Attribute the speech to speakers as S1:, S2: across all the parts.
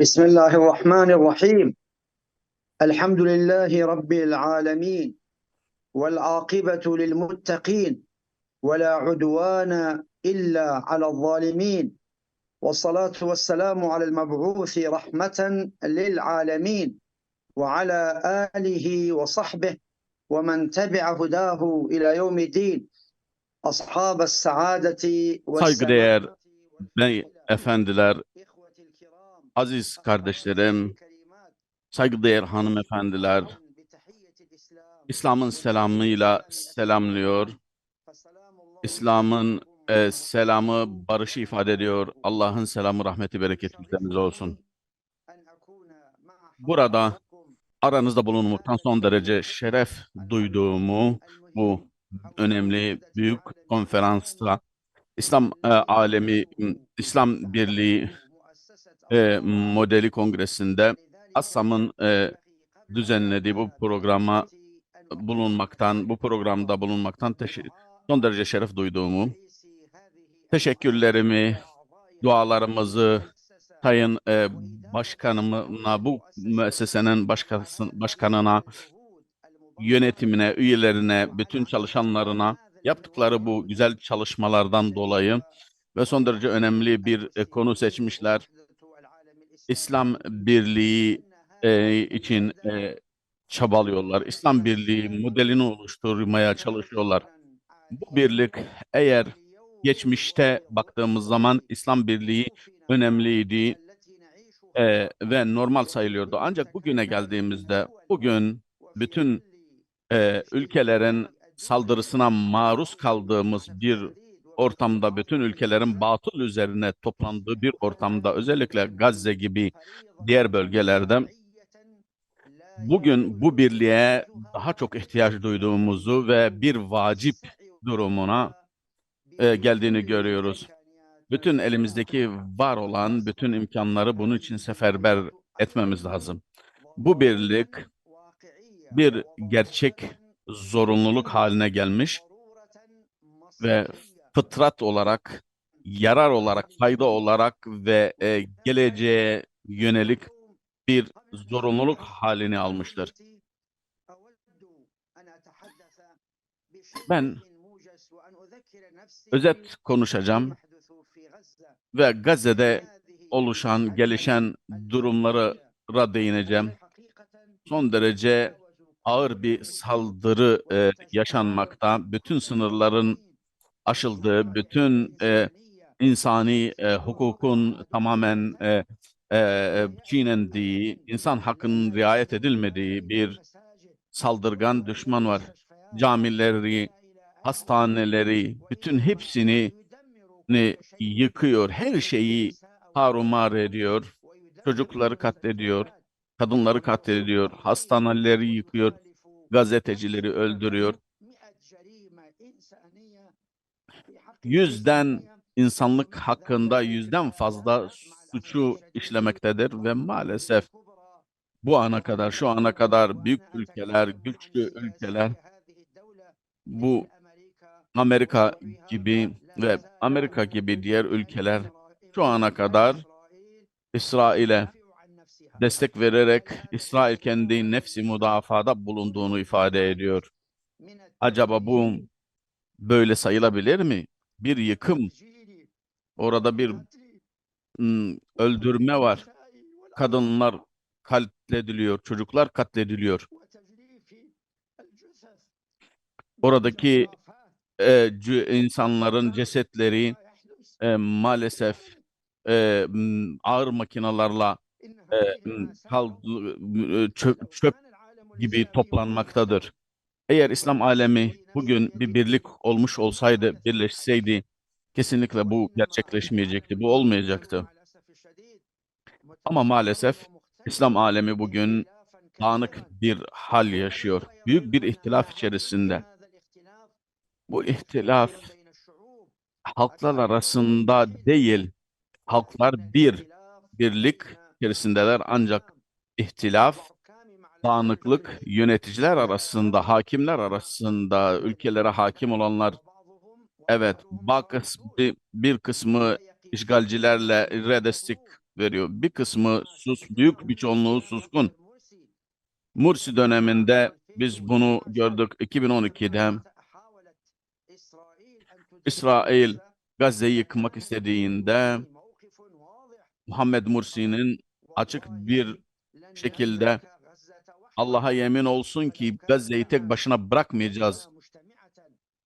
S1: بسم الله الرحمن الرحيم. الحمد لله رب العالمين والعاقبة للمتقين ولا عدوان إلا على الظالمين. والصلاة والسلام على المبعوث رحمة للعالمين وعلى آله وصحبه ومن تبع هداه إلى يوم الدين. أصحاب السعادة
S2: Saygıdeğer bey efendiler, aziz kardeşlerim, saygıdeğer hanımefendiler, İslam'ın selamıyla selamlıyor. İslam'ın e, selamı barışı ifade ediyor. Allah'ın selamı, rahmeti, bereketi üzerinize olsun. Burada aranızda bulunmaktan son derece şeref duyduğumu bu önemli büyük konferansta İslam e, alemi, İslam Birliği e, modeli kongresinde ASSAM'ın e, düzenlediği bu programa bulunmaktan, bu programda bulunmaktan son derece şeref duyduğumu, teşekkürlerimi, dualarımızı Sayın e, Başkanımına, bu müessesenin başkası, başkanına, yönetimine, üyelerine, bütün çalışanlarına yaptıkları bu güzel çalışmalardan dolayı ve son derece önemli bir e, konu seçmişler. İslam Birliği e, için e, çabalıyorlar. İslam Birliği modelini oluşturmaya çalışıyorlar. Bu birlik eğer geçmişte baktığımız zaman İslam Birliği önemliydi e, ve normal sayılıyordu. Ancak bugüne geldiğimizde bugün bütün e, ülkelerin saldırısına maruz kaldığımız bir ortamda, bütün ülkelerin batıl üzerine toplandığı bir ortamda, özellikle Gazze gibi diğer bölgelerde bugün bu birliğe daha çok ihtiyaç duyduğumuzu ve bir vacip durumuna e, geldiğini görüyoruz. Bütün elimizdeki var olan bütün imkanları bunun için seferber etmemiz lazım. Bu birlik bir gerçek zorunluluk haline gelmiş ve fıtrat olarak, yarar olarak, fayda olarak ve e, geleceğe yönelik bir zorunluluk halini almıştır. Ben özet konuşacağım ve Gazze'de oluşan, gelişen durumlara değineceğim. Son derece ağır bir saldırı e, yaşanmakta. Bütün sınırların aşıldığı, bütün e, insani e, hukukun tamamen e, e, çiğnendiği, insan hakkının riayet edilmediği bir saldırgan düşman var. Camileri, hastaneleri, bütün hepsini ni yıkıyor. Her şeyi tarumar ediyor. Çocukları katlediyor. Kadınları katlediyor. Hastaneleri yıkıyor. Gazetecileri öldürüyor. Yüzden insanlık hakkında yüzden fazla suçu işlemektedir ve maalesef bu ana kadar, şu ana kadar büyük ülkeler, güçlü ülkeler bu Amerika gibi ve Amerika gibi diğer ülkeler şu ana kadar İsrail'e destek vererek İsrail kendi nefsi müdafada bulunduğunu ifade ediyor. Acaba bu böyle sayılabilir mi? Bir yıkım, orada bir öldürme var. Kadınlar katlediliyor, çocuklar katlediliyor. Oradaki e, insanların cesetleri e, maalesef e, ağır makinalarla e, m, kal- m, çöp, çöp gibi toplanmaktadır. Eğer İslam alemi bugün bir birlik olmuş olsaydı, birleşseydi kesinlikle bu gerçekleşmeyecekti, bu olmayacaktı. Ama maalesef İslam alemi bugün dağınık bir hal yaşıyor. Büyük bir ihtilaf içerisinde. Bu ihtilaf halklar arasında değil, halklar bir, birlik içerisindeler ancak ihtilaf, dağınıklık yöneticiler arasında, hakimler arasında, ülkelere hakim olanlar, evet, bak bir, bir kısmı işgalcilerle redestik veriyor. Bir kısmı sus, büyük bir çoğunluğu suskun. Mursi döneminde biz bunu gördük 2012'de. İsrail Gazze'yi yıkmak istediğinde Muhammed Mursi'nin açık bir şekilde Allah'a yemin olsun ki Gazze'yi tek başına bırakmayacağız.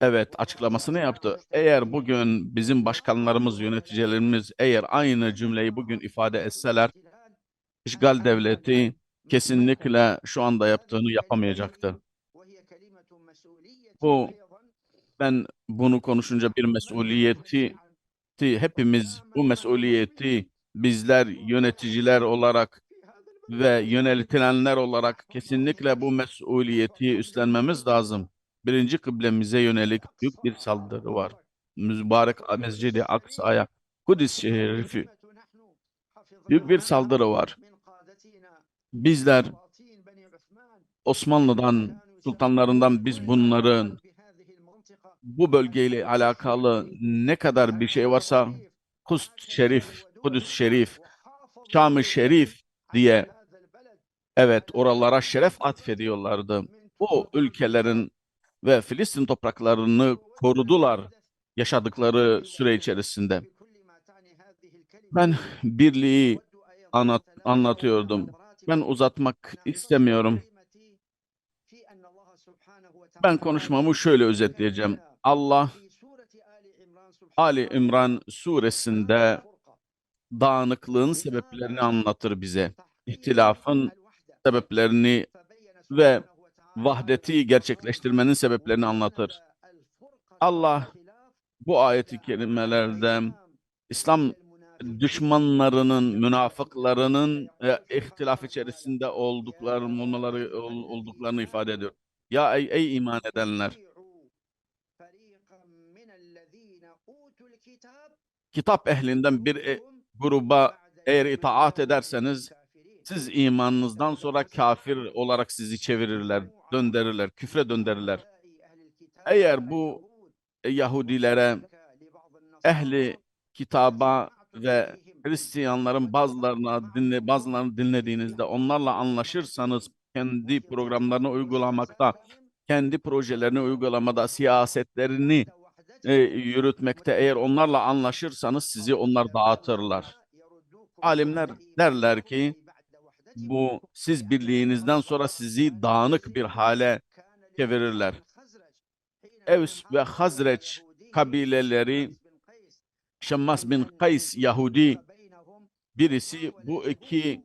S2: Evet açıklamasını yaptı. Eğer bugün bizim başkanlarımız, yöneticilerimiz eğer aynı cümleyi bugün ifade etseler, işgal devleti kesinlikle şu anda yaptığını yapamayacaktı. Bu ben bunu konuşunca bir mesuliyeti ti- hepimiz bu mesuliyeti bizler yöneticiler olarak ve yöneltilenler olarak kesinlikle bu mesuliyeti üstlenmemiz lazım. Birinci kıblemize yönelik büyük bir saldırı var. Mübarek Mescid-i Aksa'ya, Kudüs şerifi büyük bir saldırı var. Bizler Osmanlı'dan, sultanlarından biz bunların bu bölgeyle alakalı ne kadar bir şey varsa Kudüs Şerif, Kudüs Şerif, Şam-ı Şerif diye evet oralara şeref atfediyorlardı. O ülkelerin ve Filistin topraklarını korudular yaşadıkları süre içerisinde. Ben birliği anlat, anlatıyordum. Ben uzatmak istemiyorum. Ben konuşmamı şöyle özetleyeceğim. Allah Ali İmran suresinde dağınıklığın sebeplerini anlatır bize. İhtilafın sebeplerini ve vahdeti gerçekleştirmenin sebeplerini anlatır. Allah bu ayeti kerimelerde İslam düşmanlarının, münafıklarının e, ihtilaf içerisinde oldukları, olmaları, ol- olduklarını ifade ediyor. Ya ey, ey iman edenler, kitap ehlinden bir e- gruba eğer itaat ederseniz siz imanınızdan sonra kafir olarak sizi çevirirler, döndürürler, küfre döndürürler. Eğer bu Yahudilere, ehli kitaba ve Hristiyanların bazılarına dinle, bazılarını dinlediğinizde onlarla anlaşırsanız kendi programlarını uygulamakta, kendi projelerini uygulamada, siyasetlerini e, yürütmekte eğer onlarla anlaşırsanız sizi onlar dağıtırlar. Alimler derler ki bu siz birliğinizden sonra sizi dağınık bir hale çevirirler. Evs ve Hazreç kabileleri Şemmas bin Kays Yahudi birisi bu iki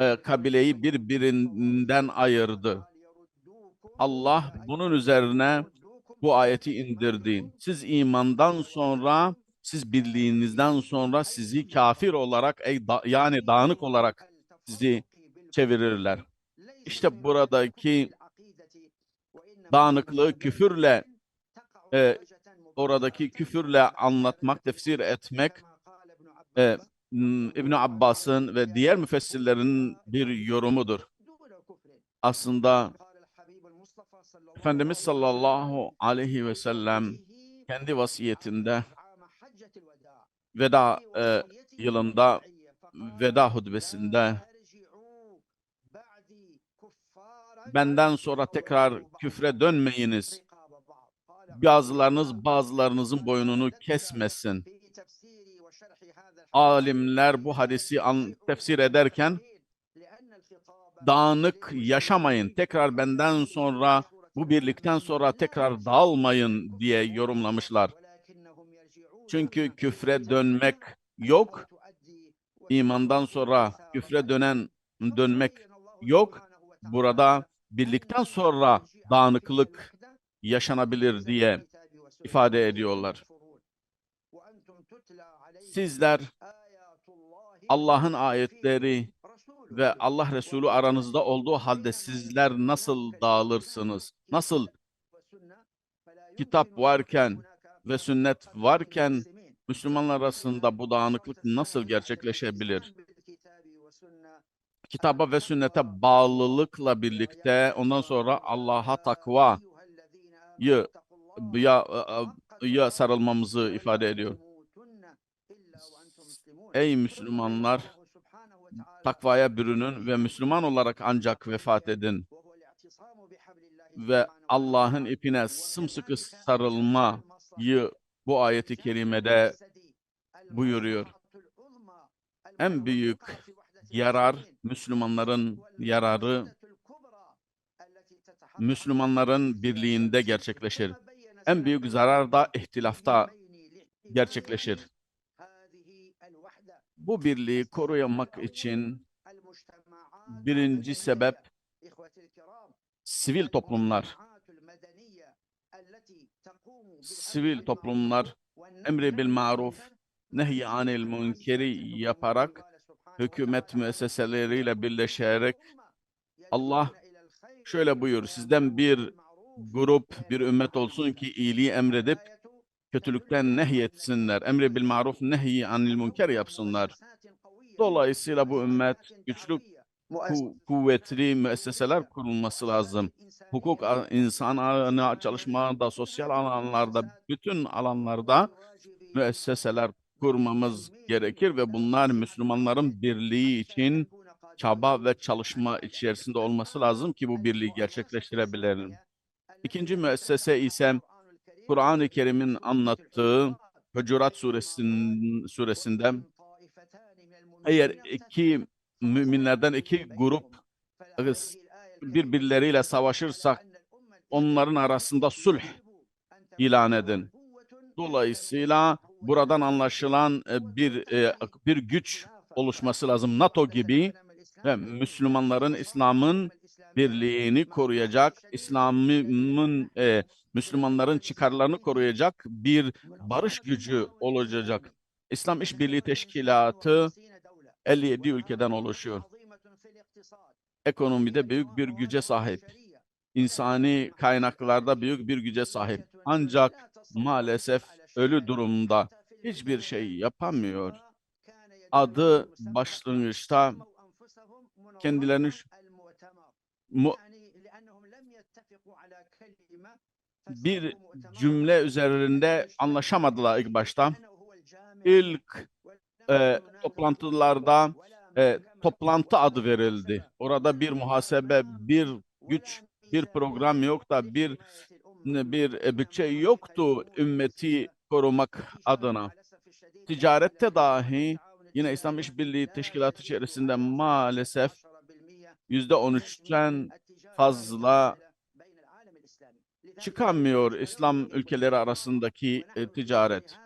S2: e, kabileyi birbirinden ayırdı. Allah bunun üzerine bu ayeti indirdi. Siz imandan sonra, siz birliğinizden sonra sizi kafir olarak ey da- yani dağınık olarak sizi çevirirler. İşte buradaki dağınıklığı küfürle e, oradaki küfürle anlatmak, tefsir etmek e, İbn Abbas'ın ve diğer müfessirlerin bir yorumudur. Aslında Efendimiz sallallahu aleyhi ve sellem kendi vasiyetinde veda e, yılında veda hutbesinde benden sonra tekrar küfre dönmeyiniz. Bazılarınız bazılarınızın boynunu kesmesin. Alimler bu hadisi an, tefsir ederken dağınık yaşamayın. Tekrar benden sonra bu birlikten sonra tekrar dağılmayın diye yorumlamışlar. Çünkü küfre dönmek yok. İmandan sonra küfre dönen dönmek yok. Burada birlikten sonra dağınıklık yaşanabilir diye ifade ediyorlar. Sizler Allah'ın ayetleri ve Allah Resulü aranızda olduğu halde sizler nasıl dağılırsınız? Nasıl kitap varken ve sünnet varken Müslümanlar arasında bu dağınıklık nasıl gerçekleşebilir? Kitaba ve sünnete bağlılıkla birlikte ondan sonra Allah'a takvayı ya, ya sarılmamızı ifade ediyor. Ey Müslümanlar takvaya bürünün ve Müslüman olarak ancak vefat edin ve Allah'ın ipine sımsıkı sarılmayı bu ayeti kerimede buyuruyor. En büyük yarar Müslümanların yararı Müslümanların birliğinde gerçekleşir. En büyük zarar da ihtilafta gerçekleşir. Bu birliği koruyamak için birinci sebep sivil toplumlar. Sivil toplumlar emri bil maruf, nehy anil münkeri yaparak hükümet müesseseleriyle birleşerek Allah şöyle buyur sizden bir grup bir ümmet olsun ki iyiliği emredip kötülükten nehyetsinler. Emri bil maruf nehy anil münker yapsınlar. Dolayısıyla bu ümmet güçlü ku- kuvvetli müesseseler kurulması lazım. Hukuk, insan alanı çalışmada, sosyal alanlarda, bütün alanlarda müesseseler kurmamız gerekir ve bunlar Müslümanların birliği için çaba ve çalışma içerisinde olması lazım ki bu birliği gerçekleştirebilelim. İkinci müessese ise Kur'an-ı Kerim'in anlattığı Hucurat suresinin, suresinde eğer iki müminlerden iki grup birbirleriyle savaşırsak onların arasında sulh ilan edin. Dolayısıyla buradan anlaşılan e, bir e, bir güç oluşması lazım. NATO gibi ve Müslümanların İslam'ın birliğini koruyacak, İslam'ın e, Müslümanların çıkarlarını koruyacak bir barış gücü olacak. İslam İşbirliği Teşkilatı 57 ülkeden oluşuyor. Ekonomide büyük bir güce sahip. İnsani kaynaklarda büyük bir güce sahip. Ancak maalesef ölü durumda hiçbir şey yapamıyor. Adı başlangıçta kendilerini mu- bir cümle üzerinde anlaşamadılar ilk başta. İlk e, toplantılarda e, toplantı adı verildi. Orada bir muhasebe, bir güç, bir program yok da bir bir e, bütçe yoktu ümmeti korumak adına. Ticarette dahi yine İslam İşbirliği Teşkilatı içerisinde maalesef yüzde on üçten fazla çıkamıyor İslam ülkeleri arasındaki e, ticaret.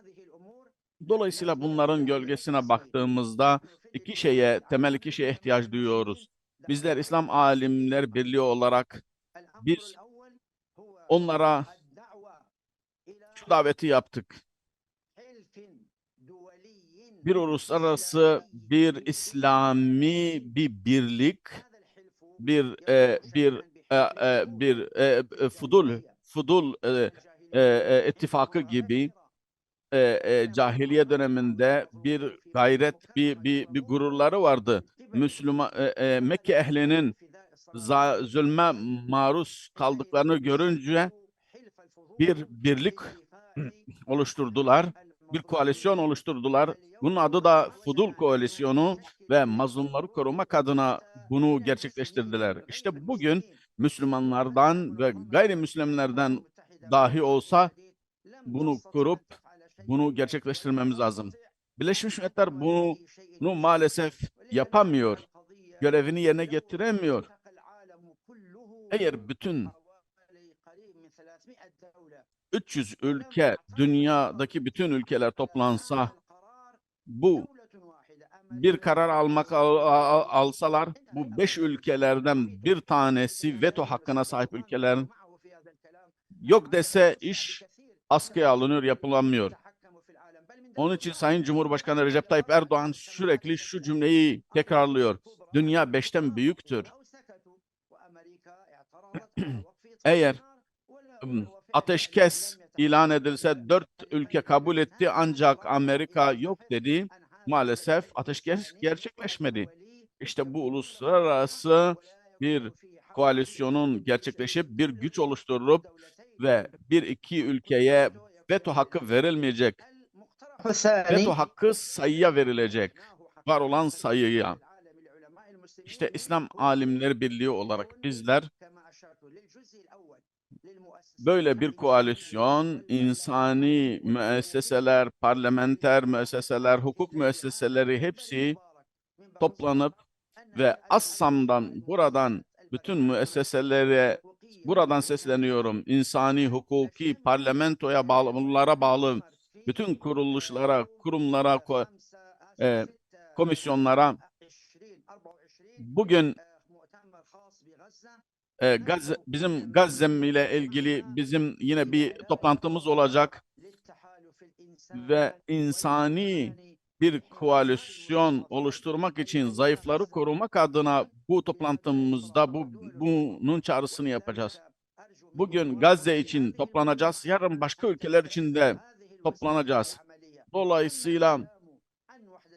S2: Dolayısıyla bunların gölgesine baktığımızda iki şeye, temel iki şeye ihtiyaç duyuyoruz. Bizler İslam alimler birliği olarak biz onlara şu daveti yaptık. Bir uluslararası, bir İslami bir birlik, bir e, bir e, e, bir e, e, fudul fudul e, e, e, ittifakı gibi e, e, cahiliye döneminde bir gayret, bir bir bir gururları vardı. Müslüman e, e, Mekke ehlinin zulme maruz kaldıklarını görünce bir birlik oluşturdular, bir koalisyon oluşturdular. Bunun adı da Fudul Koalisyonu ve mazlumları korumak adına bunu gerçekleştirdiler. İşte bugün Müslümanlardan ve gayrimüslimlerden dahi olsa bunu kurup bunu gerçekleştirmemiz lazım. Birleşmiş Milletler bunu, bunu maalesef yapamıyor. Görevini yerine getiremiyor. Eğer bütün 300 ülke, dünyadaki bütün ülkeler toplansa, bu bir karar almak al- al- alsalar, bu beş ülkelerden bir tanesi veto hakkına sahip ülkelerin yok dese iş askıya alınıyor, yapılamıyor. Onun için Sayın Cumhurbaşkanı Recep Tayyip Erdoğan sürekli şu cümleyi tekrarlıyor. Dünya beşten büyüktür. Eğer ateşkes ilan edilse dört ülke kabul etti ancak Amerika yok dedi. Maalesef ateşkes gerçekleşmedi. İşte bu uluslararası bir koalisyonun gerçekleşip bir güç oluşturup ve bir iki ülkeye veto hakkı verilmeyecek. Veto hakkı sayıya verilecek. Var olan sayıya. İşte İslam Alimleri Birliği olarak bizler böyle bir koalisyon, insani müesseseler, parlamenter müesseseler, hukuk müesseseleri hepsi toplanıp ve Assam'dan, buradan bütün müesseselere buradan sesleniyorum. İnsani, hukuki, parlamentoya bağlı, bunlara bağlı bütün kuruluşlara, kurumlara, ko- e, komisyonlara bugün e, bizim Gazze ile ilgili bizim yine bir toplantımız olacak ve insani bir koalisyon oluşturmak için zayıfları korumak adına bu toplantımızda bu bunun çağrısını yapacağız. Bugün Gazze için toplanacağız, yarın başka ülkeler için de toplanacağız. Dolayısıyla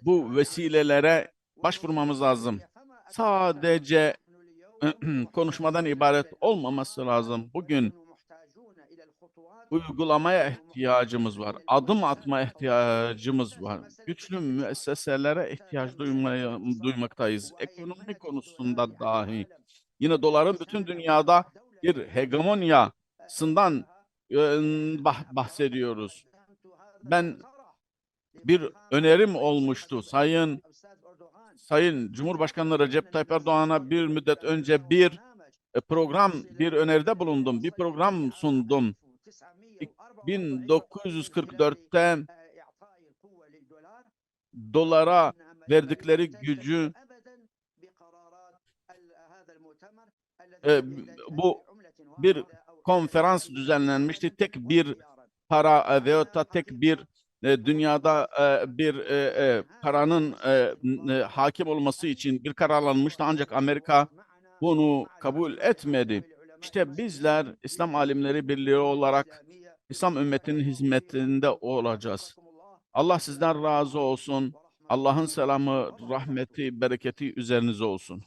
S2: bu vesilelere başvurmamız lazım. Sadece konuşmadan ibaret olmaması lazım. Bugün uygulamaya ihtiyacımız var. Adım atma ihtiyacımız var. Güçlü müesseselere ihtiyaç duymaya, duymaktayız. Ekonomi konusunda dahi. Yine doların bütün dünyada bir hegemonyasından e, bah- bahsediyoruz. Ben bir önerim olmuştu. Sayın Sayın Cumhurbaşkanı Recep Tayyip Erdoğan'a bir müddet önce bir e, program, bir öneride bulundum. Bir program sundum. 1944'te dolara verdikleri gücü e, bu bir konferans düzenlenmişti. Tek bir para e, veyahut da tek bir dünyada bir paranın hakim olması için bir karar alınmıştı ancak Amerika bunu kabul etmedi. İşte bizler İslam Alimleri Birliği olarak İslam ümmetinin hizmetinde olacağız. Allah sizden razı olsun. Allah'ın selamı, rahmeti, bereketi üzerinize olsun.